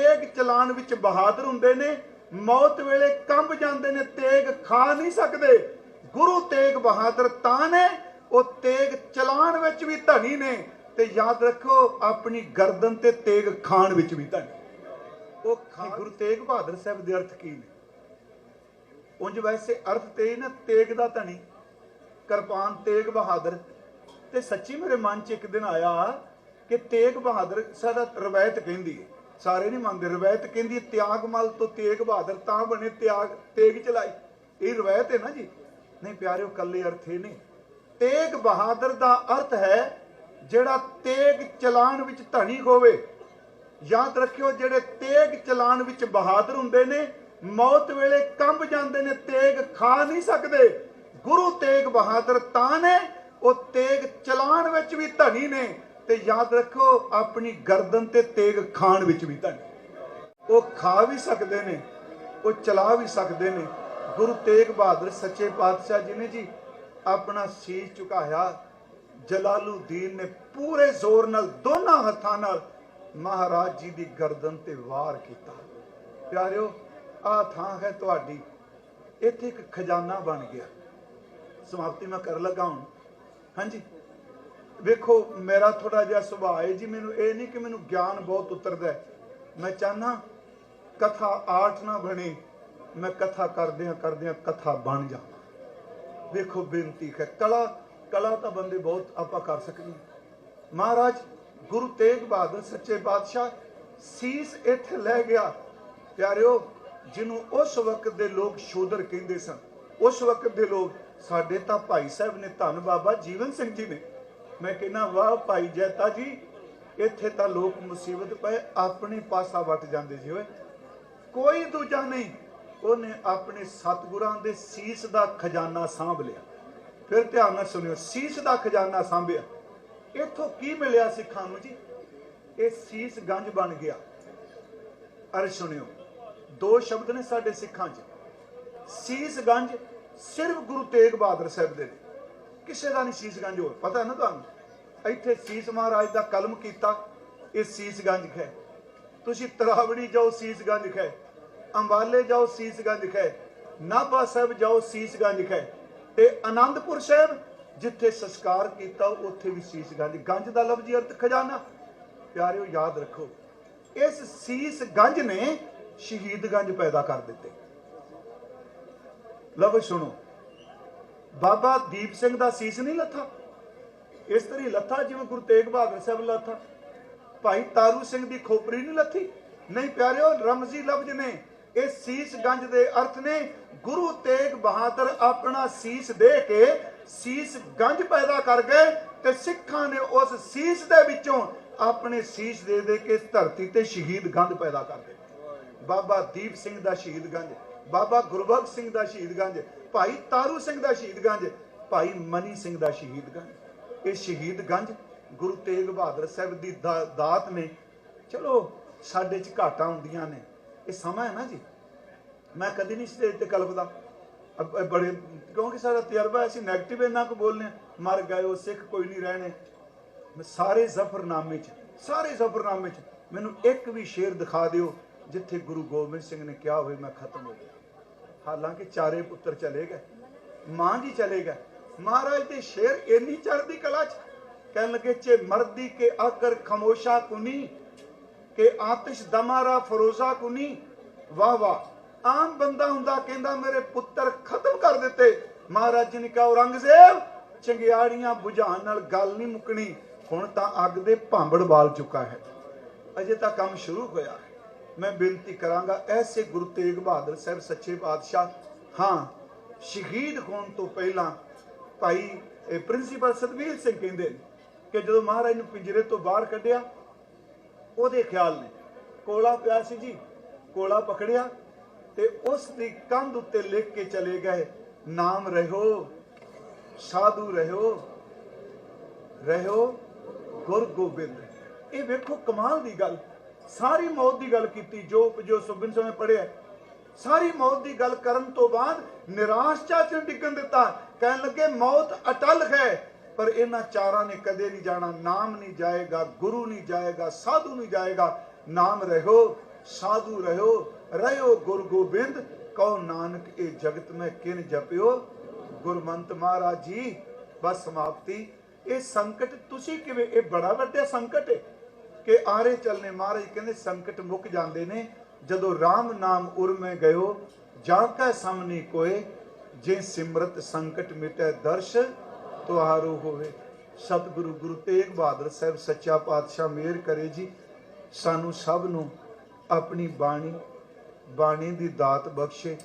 ਤੇਗ ਚਲਾਣ ਵਿੱਚ ਬਹਾਦਰ ਹੁੰਦੇ ਨੇ ਮੌਤ ਵੇਲੇ ਕੰਬ ਜਾਂਦੇ ਨੇ ਤੇਗ ਖਾ ਨਹੀਂ ਸਕਦੇ। ਗੁਰੂ ਤੇਗ ਬਹਾਦਰ ਤਾਂ ਨੇ ਉਹ ਤੇਗ ਚਲਾਣ ਵਿੱਚ ਵੀ ਧਨੀ ਨੇ ਤੇ ਯਾਦ ਰੱਖੋ ਆਪਣੀ ਗਰਦਨ ਤੇ ਤੇਗ ਖਾਣ ਵਿੱਚ ਵੀ ਧਨੀ। ਉਹ ਖਾ ਗੁਰੂ ਤੇਗ ਬਹਾਦਰ ਸਾਹਿਬ ਦੇ ਅਰਥ ਕੀ ਨੇ? ਉਂਝ ਵੈਸੇ ਅਰਥ ਤੇ ਨਾ ਤੇਗ ਦਾ ਧਨੀ ਕਿਰਪਾਨ ਤੇਗ ਬਹਾਦਰ। ਤੇ ਸੱਚੀ ਮੇਰੇ ਮਨ 'ਚ ਇੱਕ ਦਿਨ ਆਇਆ ਕਿ ਤੇਗ ਬਹਾਦਰ ਸਾਡਾ ਰਵਾਇਤ ਕਹਿੰਦੀ ਹੈ। ਸਾਰੇ ਨਹੀਂ ਮੰਨਦੇ, ਰਵਾਇਤ ਕਹਿੰਦੀ ਹੈ ਤਿਆਗਮਲ ਤੋਂ ਤੇਗ ਬਹਾਦਰ, ਤਾਂ ਬਣੇ ਤਿਆਗ, ਤੇਗ ਚਲਾਈ। ਇਹ ਰਵਾਇਤ ਹੈ ਨਾ ਜੀ? ਨਹੀਂ ਪਿਆਰਿਓ ਕੱਲੇ ਅਰਥ ਇਹ ਨਹੀਂ ਤੇਗ ਬਹਾਦਰ ਦਾ ਅਰਥ ਹੈ, ਜਿਹੜਾ ਤੇਗ ਚਲਾਣ ਵਿੱਚ ਧਨੀ ਹੋਵੇ। ਯਾਦ ਰੱਖਿਓ, ਜਿਹੜੇ ਤੇਗ ਚਲਾਣ ਵਿੱਚ ਬਹਾਦਰ ਹੁੰਦੇ ਨੇ, ਮੌਤ ਵੇਲੇ ਕੰਬ ਜਾਂਦੇ ਨੇ, ਤੇਗ ਖਾ ਨਹੀਂ ਸਕਦੇ। ਗੁਰੂ ਤੇਗ ਬਹਾਦਰ ਤਾਂ ਨੇ, ਉਹ ਤੇਗ ਚਲਾਣ ਵਿੱਚ ਵੀ ਧਨੀ ਨੇ। ਤੇ ਯਾਦ ਰੱਖੋ ਆਪਣੀ ਗਰਦਨ ਤੇ ਤੇਗ ਖਾਣ ਵਿੱਚ ਵੀ ਧਨੀ ਉਹ ਖਾ ਵੀ ਸਕਦੇ ਨੇ, ਉਹ ਚਲਾ ਵੀ ਸਕਦੇ ਨੇ। ਗੁਰੂ ਤੇਗ ਬਹਾਦਰ ਸੱਚੇ ਪਾਤਸ਼ਾਹ ਜੀ ਨੇ ਜੀ ਆਪਣਾ ਸੀਸ ਝੁਕਾਇਆ। ਜਲਾਲੂਦੀਨ ਨੇ ਪੂਰੇ ਜ਼ੋਰ ਨਾਲ, ਦੋਨਾਂ ਹੱਥਾਂ ਨਾਲ ਮਹਾਰਾਜ ਜੀ ਦੀ ਗਰਦਨ ਤੇ ਵਾਰ ਕੀਤਾ। ਪਿਆਰਿਓ ਆ ਥਾਂ ਹੈ ਤੁਹਾਡੀ। ਇੱਥੇ ਇੱਕ ਖਜ਼ਾਨਾ ਬਣ ਗਿਆ। ਸਮਾਪਤੀ ਮੈਂ ਕਰ ਲੱਗਾ ਹੁਣ ਹਾਂਜੀ। ਵੇਖੋ, ਮੇਰਾ ਥੋੜਾ ਜਿਹਾ ਸੁਭਾਅ ਹੈ ਜੀ, ਮੈਨੂੰ ਇਹ ਨਹੀਂ ਕਿ ਮੈਨੂੰ ਗਿਆਨ ਬਹੁਤ ਉਤਰਦਾ ਮੈਂ ਚਾਹਨਾ ਕਥਾ ਆਠ ਨਾ ਬਣੇ, ਮੈਂ ਕਥਾ ਕਰਦਿਆਂ ਕਰਦਿਆਂ ਕਥਾ ਬਣ ਜਾ। ਵੇਖੋ, ਬੇਨਤੀ ਹੈ। ਕਲਾ ਕਲਾ ਤਾਂ ਬੰਦੇ ਬਹੁਤ ਆਪਾਂ ਕਰ ਸਕਦੇ ਮਹਾਰਾਜ, ਗੁਰੂ ਤੇਗ ਬਹਾਦਰ ਸੱਚੇ ਪਾਤਸ਼ਾਹ ਸੀਸ ਇੱਥੇ ਲੈ ਗਿਆ। ਪਿਆਰਿਓ, ਜਿਹਨੂੰ ਉਸ ਵਕਤ ਦੇ ਲੋਕ ਸ਼ੂਦਰ ਕਹਿੰਦੇ ਸਨ, ਉਸ ਵਕਤ ਦੇ ਲੋਕ ਸਾਡੇ ਤਾਂ ਭਾਈ ਸਾਹਿਬ ਨੇ ਧੰਨ ਬਾਬਾ ਜੀਵਨ ਸਿੰਘ ਜੀ ਨੇ। ਮੈਂ ਕਹਿੰਦਾ, ਵਾਹ ਭਾਈ ਜੈਤਾ ਜੀ, ਇੱਥੇ ਤਾਂ ਲੋਕ ਮੁਸੀਬਤ ਪਏ, ਆਪਣੇ ਪਾਸਾ ਵੱਟ ਜਾਂਦੇ ਸੀ ਓਏ। ਕੋਈ ਦੂਜਾ ਨਹੀਂ। ਉਹਨੇ ਆਪਣੇ ਸਤਿਗੁਰਾਂ ਦੇ ਸੀਸ ਦਾ ਖਜ਼ਾਨਾ ਸਾਂਭ ਲਿਆ। ਫਿਰ ਧਿਆਨ ਨਾਲ ਸੁਣਿਓ, ਸੀਸ ਦਾ ਖਜ਼ਾਨਾ ਸਾਂਭਿਆ। ਇੱਥੋਂ ਕੀ ਮਿਲਿਆ ਸਿੱਖਾਂ ਨੂੰ ਜੀ? ਇਹ ਸੀਸ ਗੰਜ ਬਣ ਗਿਆ। ਅਰ ਸੁਣਿਓ, ਦੋ ਸ਼ਬਦ ਨੇ ਸਾਡੇ ਸਿੱਖਾਂ 'ਚ। ਸੀਸ ਗੰਜ ਸਿਰਫ ਗੁਰੂ ਤੇਗ ਬਹਾਦਰ ਸਾਹਿਬ ਦੇ ਨੇ। ਕਿਸੇ ਦਾ ਨਹੀਂ ਸੀਸਗੰਜ ਹੋਰ। ਪਤਾ ਨਾ ਤੁਹਾਨੂੰ? ਇੱਥੇ ਸੀਸ ਮਹਾਰਾਜ ਦਾ ਕਲਮ ਕੀਤਾ, ਇਹ ਸੀਸ ਹੈ। ਤੁਸੀਂ ਤਰਾਵੜੀ ਜਾਓ, ਸੀਸਗੰਜ ਹੈ। ਅੰਬਾਲੇ ਜਾਓ, ਸੀਸਗੰਜ ਹੈ। ਨਾਭਾ ਸਾਹਿਬ ਜਾਓ, ਸੀਸਗੰਜ ਹੈ। ਤੇ ਆਨੰਦਪੁਰ ਸਾਹਿਬ, ਜਿੱਥੇ ਸੰਸਕਾਰ ਕੀਤਾ, ਉੱਥੇ ਵੀ ਸੀਸ਼ਗੰਜ। ਗੰਜ ਦਾ ਲਫ਼ਜ਼ੀ ਅਰਥ ਖਜ਼ਾਨਾ। ਪਿਆਰਿਓ, ਯਾਦ ਰੱਖੋ, ਇਸ ਸੀਸ ਗੰਜ ਨੇ ਸ਼ਹੀਦ ਗੰਜ ਪੈਦਾ ਕਰ ਦਿੱਤੇ। ਲਓ ਸੁਣੋ। ਬਾਬਾ ਦੀਪ ਸਿੰਘ ਦਾ ਸੀਸ ਨਹੀਂ ਲੱਥਾ? ਇਸ ਤਰੀ ਲੱਥਾ ਜਿਵੇਂ ਗੁਰੂ ਤੇਗ ਬਹਾਦਰ ਸਾਹਿਬ ਲੱਥਾ। ਭਾਈ ਤਾਰੂ ਸਿੰਘ ਦੀ ਖੋਪਰੀ ਨਹੀਂ ਲੱਥੀ? ਨਹੀਂ ਪਿਆਰਿਓ, ਰਮਜ਼ੀ ਲਫ਼ਜ਼ ਨੇ। ਇਹ ਸੀਸ ਗੰਜ ਦੇ ਅਰਥ ਨੇ। ਗੁਰੂ ਤੇਗ ਬਹਾਦਰ ਆਪਣਾ ਸੀਸ ਦੇ ਕੇ ਸੀਸ ਗੰਜ ਪੈਦਾ ਕਰ ਗਏ ਤੇ ਸਿੱਖਾਂ ਨੇ ਉਸ ਸੀਸ ਦੇ ਵਿੱਚੋਂ ਆਪਣੇ ਸੀਸ ਦੇ ਦੇ ਕੇ ਧਰਤੀ ਤੇ ਸ਼ਹੀਦ ਗੰਜ ਪੈਦਾ ਕਰ ਦਿੱਤੇ। ਬਾਬਾ ਦੀਪ ਸਿੰਘ ਦਾ ਸ਼ਹੀਦ ਗੰਜ। ਬਾਬਾ ਗੁਰਬਖਸ਼ ਸਿੰਘ ਦਾ ਸ਼ਹੀਦਗੰਜ ਭਾਈ ਤਾਰੂ ਸਿੰਘ ਦਾ ਸ਼ਹੀਦ ਭਾਈ ਮਨੀ ਸਿੰਘ ਦਾ ਸ਼ਹੀਦ ਇਹ ਸ਼ਹੀਦ ਗੁਰੂ ਤੇਗ ਬਹਾਦਰ ਸਾਹਿਬ ਦੀ ਦਾਤ ਨੇ। ਚਲੋ ਸਾਡੇ ਚ ਘਾਟਾਂ ਹੁੰਦੀਆਂ ਨੇ। ਇਹ ਸਮਾਂ ਹੈ ਨਾ ਜੀ? ਮੈਂ ਕਦੀ ਨਹੀਂ ਸਟੇਜ ਤੇ ਕਲਪਦਾ। ਬੜੇ ਕਿਉਂਕਿ ਸਾਡਾ ਤਜਰਬਾ ਅਸੀਂ 네ਗੇਟਿਵ ਇੰਨਾ ਕੁ ਬੋਲਨੇ ਆ, ਮਰ ਗਏ ਉਹ ਸਿੱਖ ਕੋਈ ਨਹੀਂ ਰਹਿਣੇ। ਮੈਂ ਸਾਰੇ ਜ਼ਫਰਨਾਮੇ ਚ ਸਾਰੇ ਜ਼ਫਰਨਾਮੇ ਚ ਮੈਨੂੰ ਇੱਕ ਵੀ ਸ਼ੇਰ ਦਿਖਾ ਦਿਓ। ਜਿੱਥੇ ਗੁਰੂ ਗੋਬਿੰਦ ਸਿੰਘ ਨੇ ਕਿਹਾ ਹੋਵੇ ਮੈਂ ਖਤਮ ਹੋ ਗਿਆ। ਹਾਲਾਂਕਿ ਚਾਰੇ ਪੁੱਤਰ ਚਲੇ ਗਏ, ਮਾਂ ਜੀ ਚਲੇ ਗਏ। ਮਹਾਰਾਜ ਦੇ ਸ਼ੇਰ ਇੰਨੀ ਚੜ੍ਹਦੀ ਕਲਾ ਚ ਕਹਿਣ ਲੱਗੇ ਚੇ ਮਰਦੀ ਕੇ ਆਕਰ ਖਮੋਸ਼ਾ ਕੁਨੀ, ਕਿ ਆਤਿਸ਼ ਦਮਾਰਾ ਫਰੋਜ਼ਾ ਕੁਨੀ। ਵਾਹ ਵਾਹ। ਆਮ ਬੰਦਾ ਹੁੰਦਾ ਕਹਿੰਦਾ, ਮੇਰੇ ਪੁੱਤਰ ਖਤਮ ਕਰ ਦਿੱਤੇ। ਮਹਾਰਾਜ ਜੀ ਨੇ ਕਿਹਾ, ਔਰੰਗਜ਼ੇਬ, ਚੰਗਿਆੜੀਆਂ ਬੁਝਾਉਣ ਨਾਲ ਗੱਲ ਨਹੀਂ ਮੁੱਕਣੀ। ਹੁਣ ਤਾਂ ਅੱਗ ਦੇ ਭਾਂਬੜ ਬਾਲ ਚੁੱਕਾ ਹੈ। ਅਜੇ ਤਾਂ ਕੰਮ ਸ਼ੁਰੂ ਹੋਇਆ ਹੈ। ਮੈਂ ਬੇਨਤੀ ਕਰਾਂਗਾ, ਐਸੇ ਗੁਰੂ ਤੇਗ ਬਹਾਦਰ ਸਾਹਿਬ, ਸੱਚੇ ਪਾਤਸ਼ਾਹ, ਹਾਂ, ਸ਼ਹੀਦ ਹੋਣ ਤੋਂ ਪਹਿਲਾਂ ਭਾਈ, ਇਹ ਪ੍ਰਿੰਸੀਪਲ ਸਤਵੀਰ ਸਿੰਘ ਕਹਿੰਦੇ ਨੇ ਕਿ ਜਦੋਂ ਮਹਾਰਾਜ ਨੂੰ ਪਿੰਜਰੇ ਤੋਂ ਬਾਹਰ ਕੱਢਿਆ, ਉਹਦੇ ਖਿਆਲ ਨੇ, ਕੋਲਾ ਪਿਆ ਸੀ ਜੀ, ਕੋਲਾ ਪਕੜਿਆ ਤੇ ਉਸ ਦੀ ਕੰਧ ਉੱਤੇ ਲਿਖ ਕੇ ਚਲੇ ਗਏ, ਨਾਮ ਰਹਿਓ, ਸਾਧੂ ਰਹਿਓ ਰਹਿਓ ਗੁਰ ਗੋਬਿੰਦ। ਇਹ ਵੇਖੋ ਕਮਾਲ ਦੀ ਗੱਲ। ਸਾਰੀ ਮੌਤ ਦੀ ਗੱਲ ਕੀਤੀ, ਜੋ ਜੋ ਸੁਬਿਨ ਸਮੇਂ ਪੜਿਆ ਸਾਰੀ ਮੌਤ ਦੀ ਗੱਲ ਕਰਨ ਤੋਂ ਬਾਅਦ ਨਿਰਾਸ਼ਾ ਚ ਡਿੱਗਣ ਦਿੱਤਾ। ਕਹਿਣ ਲੱਗੇ, ਮੌਤ ਅਟਲ ਹੈ, ਪਰ ਇਹਨਾਂ ਚਾਰਾਂ ਨੇ ਕਦੇ ਨਹੀਂ ਜਾਣਾ। ਨਾਮ ਨਹੀਂ ਜਾਏਗਾ, ਗੁਰੂ ਨਹੀਂ ਜਾਏਗਾ, ਸਾਧੂ ਨਹੀਂ ਜਾਏਗਾ। ਨਾਮ ਰਹੋ, ਸਾਧੂ ਰਹਿਓ ਰਹਿਓ ਗੁਰ ਗੋਬਿੰਦ। ਕਹੋ, ਨਾਨਕ, ਇਹ ਜਗਤ ਮੈਂ ਕਿਨ ਜਪਿਓ? ਗੁਰਮੰਤ ਮਹਾਰਾਜ ਜੀ, ਬਸ ਸਮਾਪਤੀ। ਇਹ ਸੰਕਟ ਤੁਸੀਂ ਕਿਵੇਂ, ਇਹ ਬੜਾ ਵੱਡਾ ਸੰਕਟ ਹੈ। ਕਿ ਆਰੇ ਚੱਲਨੇ ਮਹਾਰਾਜ ਕਹਿੰਦੇ ਸੰਕਟ ਮੁੱਕ ਜਾਂਦੇ ਨੇ। ਜਦੋਂ RAM ਨਾਮ ਉਰਮੇ ਗਇਓ ਜਾਂ ਕੈ ਸਾਹਮਣੇ ਕੋਏ, ਜੇ ਸਿਮਰਤ ਸੰਕਟ ਮਿਟੈ ਦਰਸ਼, ਤੁਹਾਰੋ ਹੋਵੇ। ਸਤਿਗੁਰੂ ਗੁਰੂ ਤੇਗ ਬਹਾਦਰ ਸਾਹਿਬ ਸੱਚਾ ਪਾਤਸ਼ਾਹ ਮਿਹਰ ਕਰੇ ਜੀ, ਸਾਨੂੰ ਸਭ ਨੂੰ ਆਪਣੀ ਬਾਣੀ ਬਾਣੀ ਦੀ ਦਾਤ ਬਖਸ਼ੇ।